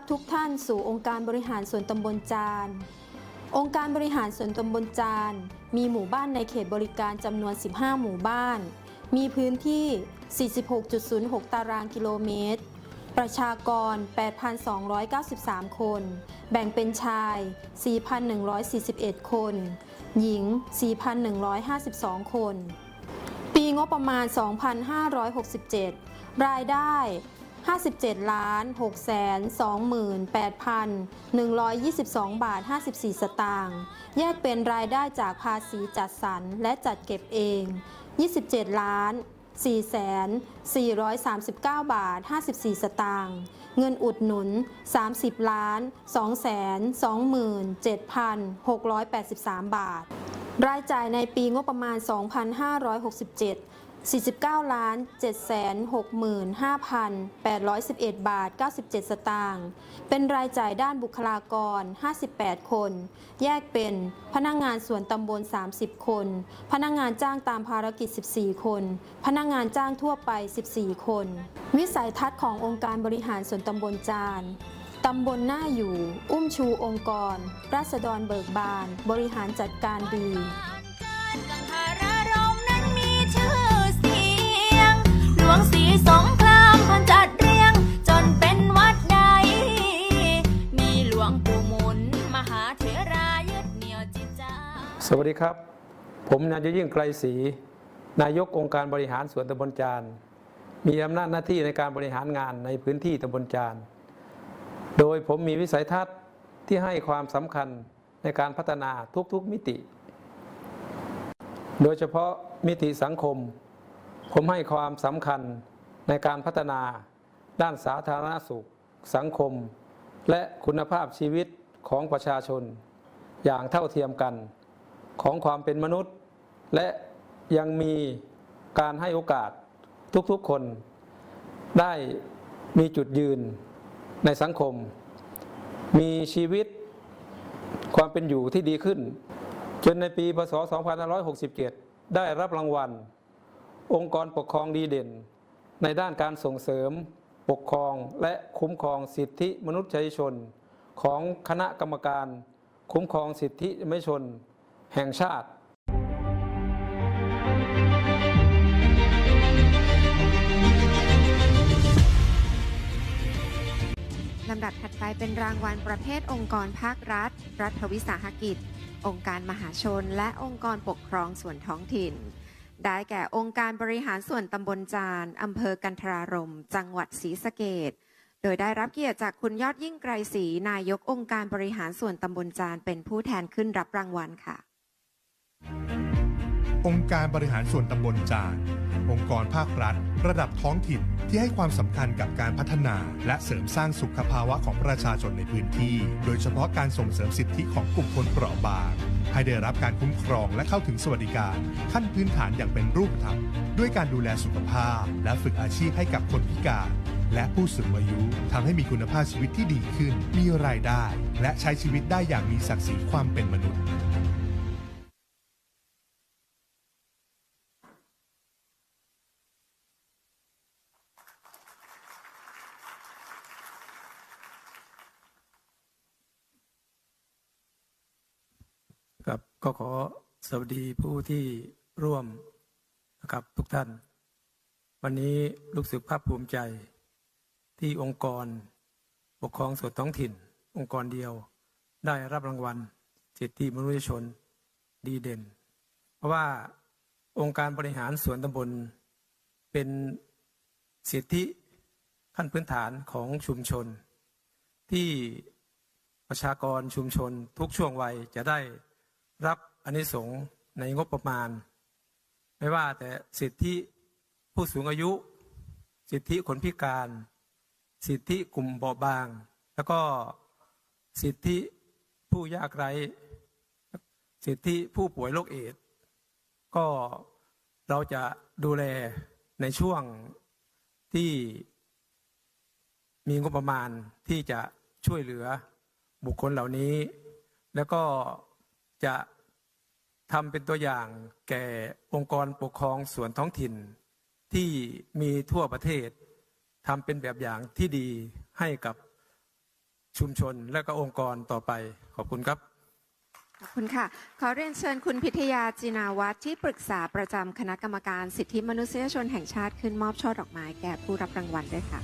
รับทุกท่านสู่องค์การบริหารส่วนตำบลจาน องค์การบริหารส่วนตำบลจาน มีหมู่บ้านในเขตบริการจำนวน 15 หมู่บ้าน มีพื้นที่ 46.06 ตารางกิโลเมตร ประชากร 8,293 คน แบ่งเป็นชาย 4,141 คน หญิง 4,152 คน ปีงบประมาณ 2,567 รายได้ 57ล้าน6 28,122 บาท 54 สตางค์ แยกเป็นรายได้จากภาษีจัดสรรและจัดเก็บเอง 27ล้าน4,439 บาท 54 สตางค์ เงินอุดหนุน 30ล้าน2,27,683 บาท รายจ่ายในปีงบประมาณ 2,567 49ล้าน765,811 บาท 97 สตางค์ เป็นรายจ่ายด้านบุคลากร 58 คน แยกเป็นพนักงานส่วนตำบล 30 คน พนักงานจ้างตามภารกิจ 14 คน พนักงานจ้างทั่วไป 14 คน วิสัยทัศน์ขององค์การบริหารส่วนตำบลจานตำบลหน้าอยู่ อุ้มชูองค์กร ราษฎรเบิกบาน บริหารจัดการดี สวัสดีครับ ผมนายยิ่งไกรศรีนายกองค์การบริหารส่วนตำบลจานมีอำนาจหน้าที่ในการบริหารงานในพื้นที่ตำบลจานโดยผมมีวิสัยทัศน์ที่ให้ความสำคัญในการพัฒนาทุกๆมิติ โดยเฉพาะมิติสังคม ผมให้ความสำคัญในการพัฒนาด้านสาธารณสุข สังคม และคุณภาพชีวิตของประชาชนอย่างเท่าเทียมกัน ของความเป็นมนุษย์ และยังมีการให้โอกาสทุกๆคน ได้มีจุดยืนในสังคม มีชีวิตความเป็นอยู่ที่ดีขึ้น จนในปีพศ 2567 ได้รับรางวัล องค์กรปกครองดีเด่น ในด้านการส่งเสริม ปกครองและคุ้มครองสิทธิมนุษยชน ของคณะกรรมการ คุ้มครองสิทธิมนุษยชน แห่งชาติลำดับถัดไปเป็นรางวัลประเภทองค์กรภาครัฐ รัฐวิสาหกิจ องค์การมหาชน และองค์กรปกครองส่วนท้องถิ่น ได้แก่องค์การบริหารส่วนตำบลจานอำเภอกันทรารม จังหวัดศรีสะเกดโดยได้รับเกียรติจากคุณยอดยิ่งไกรศรีนายกองค์การบริหารส่วนตำบลจานเป็นผู้แทนขึ้นรับรางวัลค่ะ องค์การบริหารส่วนตำบลจาน องค์กรภาครัฐ ระดับท้องถิ่นที่ให้ความสำคัญกับการพัฒนา และเสริมสร้างสุขภาวะของประชาชนในพื้นที่ โดยเฉพาะการส่งเสริมสิทธิของกลุ่มคนเปราะบางให้ได้รับการคุ้มครองและเข้าถึงสวัสดิการ ขั้นพื้นฐานอย่างเป็นรูปธรรมด้วยการดูแลสุขภาพ และฝึกอาชีพให้กับคนพิการ และผู้สูงอายุทำให้มีคุณภาพชีวิตที่ดีขึ้น มีรายได้ และใช้ชีวิตได้อย่างมีศักดิ์ศรีความเป็นมนุษย์ ครับก็ขอสวัสดีผู้ที่ร่วมนะครับทุกท่าน วันนี้รู้สึกภาคภูมิใจ ที่องค์กร ปกครองส่วนท้องถิ่น องค์กรเดียว ได้รับรางวัลสิทธิมนุษยชนดีเด่น เพราะว่าองค์การบริหารส่วนตำบล เป็นสิทธิขั้นพื้นฐานของชุมชน ที่ประชากรชุมชนทุกช่วงวัยจะได้ รับอนนิสงส์ในงบประมาณ ไม่ว่าแต่สิทธิผู้สูงอายุ สิทธิคนพิการ สิทธิกลุ่มเบาบาง แล้วก็สิทธิผู้ยากไร้สิทธิผู้ป่วยโรคเอดส์ก็เราจะดูแลในช่วงที่มีงบประมาณที่จะช่วยเหลือบุคคลเหล่านี้ แล้วก็ จะทำเป็นตัวอย่างแก่องค์กรปกครองส่วนท้องถิ่น ที่มีทั่วประเทศทำเป็นแบบอย่างที่ดีให้กับชุมชนและก็องค์กรต่อไปขอบคุณครับ ขอบคุณค่ะ ขอเรียนเชิญคุณพิทยาจินาวัฒน์ที่ปรึกษาประจำคณะกรรมการสิทธิมนุษยชนแห่งชาติขึ้นมอบช่อดอกไม้แก่ผู้รับรางวัลด้วยค่ะ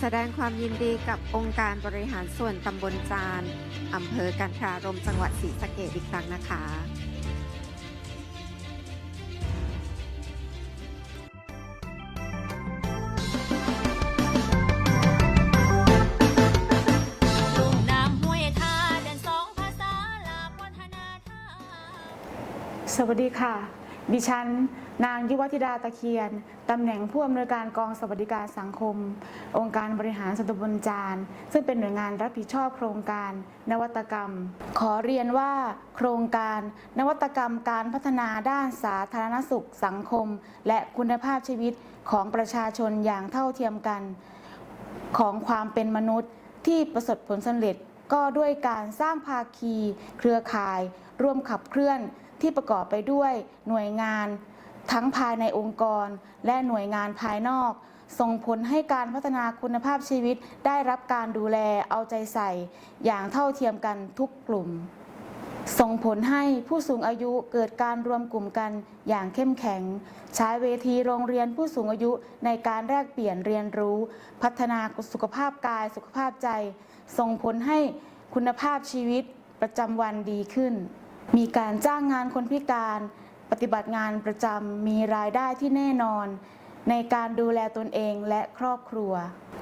แสดงความยินดีกับองค์การบริหารส่วนตำบลจานอำเภอกันทรารมจังหวัดศรีสะเกดอีกครั้งนะคะลุ่มน้ำห้วยทาเดินสองภาษาหลากวัฒนธรรมสวัสดีค่ะ ดิฉัน นางยุวธิดาตะเคียน ตำแหน่งผู้อำนวยการกองสวัสดิการสังคม องค์การบริหารส่วนตำบลจานซึ่งเป็นหน่วยงานรับผิดชอบโครงการ นวัตกรรม ขอเรียนว่า โครงการ นวัตกรรมการพัฒนาด้านสาธารณสุข สังคม และคุณภาพชีวิตของประชาชนอย่างเท่าเทียมกัน ของความเป็นมนุษย์ที่ประสบผลสำเร็จก็ด้วยการสร้างภาคี เครือข่าย ร่วมขับเคลื่อน ที่ประกอบไปด้วยหน่วยงานทั้งภายในองค์กร และหน่วยงานภายนอก ส่งผลให้การพัฒนาคุณภาพชีวิตได้รับการดูแลเอาใจใส่ อย่างเท่าเทียมกันทุกกลุ่ม ส่งผลให้ผู้สูงอายุเกิดการรวมกลุ่มกันอย่างเข้มแข็ง ใช้เวทีโรงเรียนผู้สูงอายุในการแลกเปลี่ยนเรียนรู้ พัฒนาสุขภาพกายสุขภาพใจ ส่งผลให้คุณภาพชีวิตประจำวันดีขึ้น มีการจ้างงานคนพิการปฏิบัติงานประจำมีรายได้ที่แน่นอน ในการดูแลตนเองและครอบครัว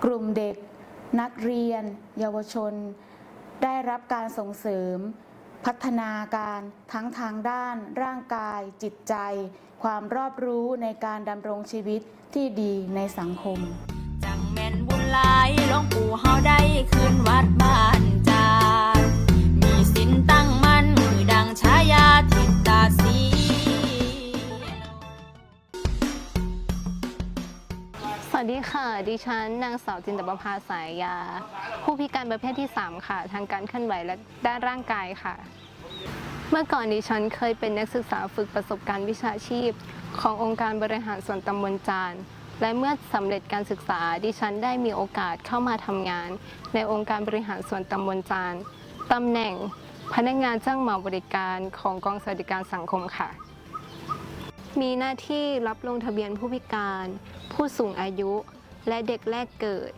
กลุ่มเด็ก นักเรียน เยาวชน ได้รับการส่งเสริม พัฒนาการทั้งทางด้าน ร่างกาย จิตใจ ความรอบรู้ในการดำรงชีวิตที่ดีในสังคม จังแม่นบุญหลายหลวงปู่เฮาได้คืนวัดบ้านจาน ดีค่ะ ดิฉันนางสาวจินตประภาสายยา ผู้พิการประเภทที่ 3 ค่ะ ทางการเคลื่อนไหวและด้านร่างกายค่ะ เมื่อก่อนดิฉันเคยเป็นนักศึกษาฝึกประสบการณ์วิชาชีพ ขององค์การบริหารส่วนตำบลจานและเมื่อสำเร็จการศึกษาดิฉันได้มีโอกาสเข้ามาทำงาน ในองค์การบริหารส่วนตำบลจานตำแหน่งพนักงานจ้างเหมาบริการของกองสวัสดิการสังคมค่ะ มีหน้าที่รับลงทะเบียนผู้พิการ ผู้สูงอายุ และเด็กแรกเกิด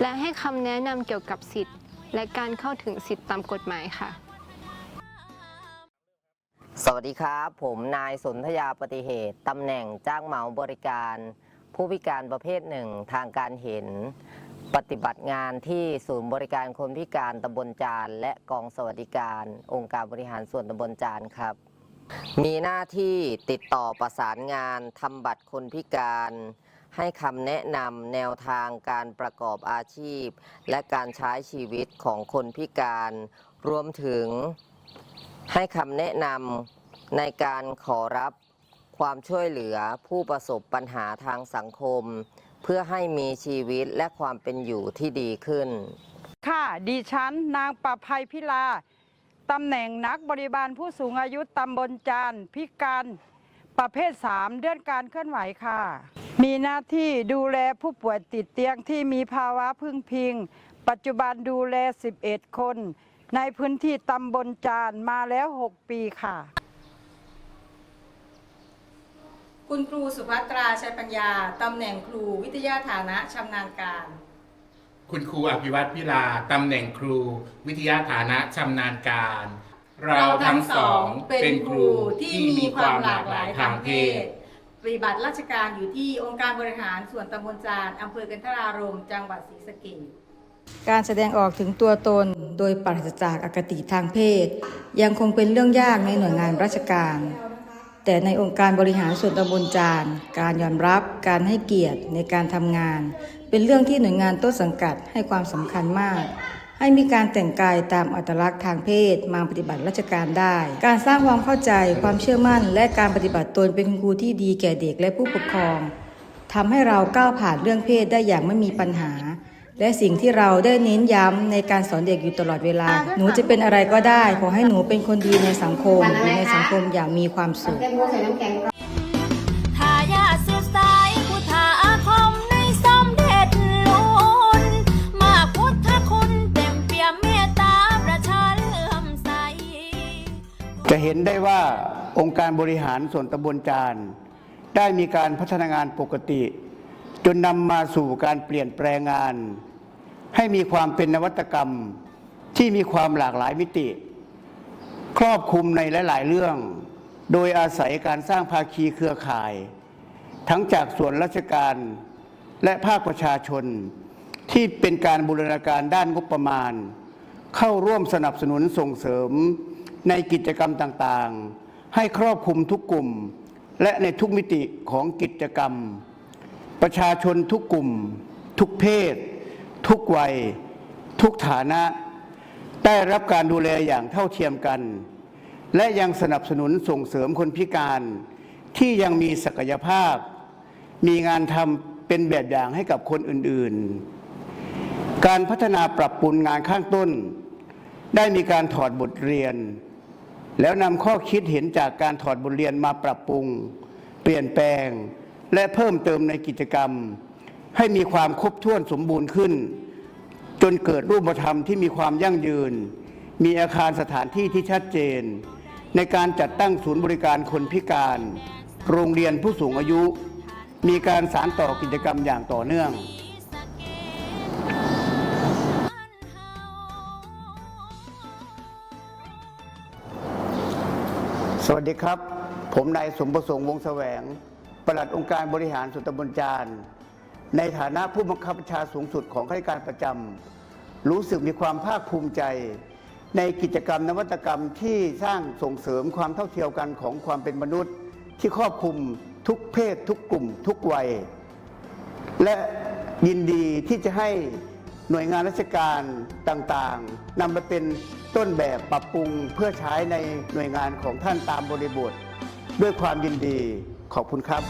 และให้คำแนะนำเกี่ยวกับสิทธิ์ และการเข้าถึงสิทธิตามกฎหมายค่ะ สวัสดีครับ ผมนายสนธยาปฏิเหตุตำแหน่งจ้างเหมาบริการ ผู้พิการประเภทหนึ่งทางการเห็น ปฏิบัติงานที่ศูนย์บริการคนพิการตำบลจาน และกองสวัสดิการ องค์การบริหารส่วนตำบลจานครับ มีหน้าที่ติดต่อประสานงานทำบัตรคนพิการ ให้คำแนะนำแนวทางการประกอบอาชีพ และการใช้ชีวิตของคนพิการ รวมถึงให้คำแนะนำในการขอรับความช่วยเหลือผู้ประสบปัญหาทางสังคม เพื่อให้มีชีวิตและความเป็นอยู่ที่ดีขึ้น ค่ะดิฉันนางประภัยพิลา ตำแหน่งนักบริบาลผู้สูงอายุตำบลจานพิการประเภท 3 เดือนการเคลื่อนไหวค่ะ มีหน้าที่ดูแลผู้ป่วยติดเตียงที่มีภาวะพึ่งพิง ปัจจุบันดูแล 11 คน ในพื้นที่ตำบลจานมาแล้ว 6 ปีค่ะ คุณครูสุภัตราชัยปัญญา ตำแหน่งครูวิทยาฐานะชำนาญการ คุณครูอภิวัตพิลาตำแหน่งครู วิทยาฐานะชำนาญการ เราทั้งสองเป็นครูที่มีความหลากหลายทางเพศ ปฏิบัติราชการอยู่ที่องค์การบริหารส่วนตำบลจานอำเภอกันทรารมจังหวัดศรีสะเกษการแสดงออกถึงตัวตนโดยปราศจากอคติทางเพศ ยังคงเป็นเรื่องยากในหน่วยงานราชการ แต่ในองค์การบริหารส่วนตำบลจาน การยอมรับการให้เกียรติในการทำงาน เป็นเรื่องที่หน่วยงานต้นสังกัดให้ความสำคัญมาก ให้มีการแต่งกายตามอัตลักษณ์ทางเพศมาปฏิบัติราชการได้ การสร้างความเข้าใจความเชื่อมั่น และการปฏิบัติตนเป็นคุณครูที่ดีแก่เด็กและผู้ปกครองทำให้เราก้าวผ่านเรื่องเพศได้อย่างไม่มีปัญหา และสิ่งที่เราได้เน้นย้ำในการสอนเด็กอยู่ตลอดเวลา หนูจะเป็นอะไรก็ได้ ขอให้หนูเป็นคนดีในสังคมอยู่ในสังคมอย่างมีความสุข ทายาทสืบสายพุทธาอาคมในสมเด็จลุนมาพุทธคุณเต็มเปี่ยมเมตตาประชาเลื่อมใส จะเห็นได้ว่าองค์การบริหารส่วนตำบลจานได้มีการพัฒนางานปกติ จนนำมาสู่การเปลี่ยนแปลงงาน ให้มีความเป็นนวัตกรรมที่มีความหลากหลายมิติ ครอบคลุมในหลาย ๆ เรื่อง โดยอาศัยการสร้างภาคีเครือข่าย ทั้งจากส่วนราชการและภาคประชาชน ที่เป็นการบูรณาการด้านงบประมาณ เข้าร่วมสนับสนุนส่งเสริมในกิจกรรมต่าง ๆ ให้ครอบคลุมทุกกลุ่ม และในทุกมิติของกิจกรรม ประชาชนทุกกลุ่ม ทุกเพศ ทุกวัย ทุกฐานะ ได้รับการดูแลอย่างเท่าเทียมกัน และยังสนับสนุนส่งเสริมคนพิการที่ยังมีศักยภาพ มีงานทำเป็นแบบอย่างให้กับคนอื่นๆ การพัฒนาปรับปรุงงานข้างต้น ได้มีการถอดบทเรียน แล้วนำข้อคิดเห็นจากการถอดบทเรียนมาปรับปรุง เปลี่ยนแปลง และเพิ่มเติมในกิจกรรม ให้มีความครบถ้วนสมบูรณ์ขึ้น จนเกิดรูปธรรมที่มีความยั่งยืน มีอาคารสถานที่ที่ชัดเจน ในการจัดตั้งศูนย์บริการคนพิการ โรงเรียนผู้สูงอายุ มีการสารต่อกิจกรรมอย่างต่อเนื่องสวัสดีครับ ผมนายสมประสงค์วงแสวง ปลัดองค์การบริหารส่วนตำบลจาน ในฐานะผู้บังคับบัญชาสูงสุดของข้าราชการประจำรู้สึกมีความภาคภูมิใจ ในกิจกรรมนวัตกรรมที่สร้างส่งเสริมความเท่าเทียมกันของความเป็นมนุษย์ ที่ครอบคลุมทุกเพศ ทุกกลุ่ม ทุกวัย และยินดีที่จะให้หน่วยงานราชการต่างๆนำมาเป็นต้นแบบปรับปรุงเพื่อใช้ในหน่วยงานของท่านตามบริบท ด้วยความยินดีขอบคุณครับ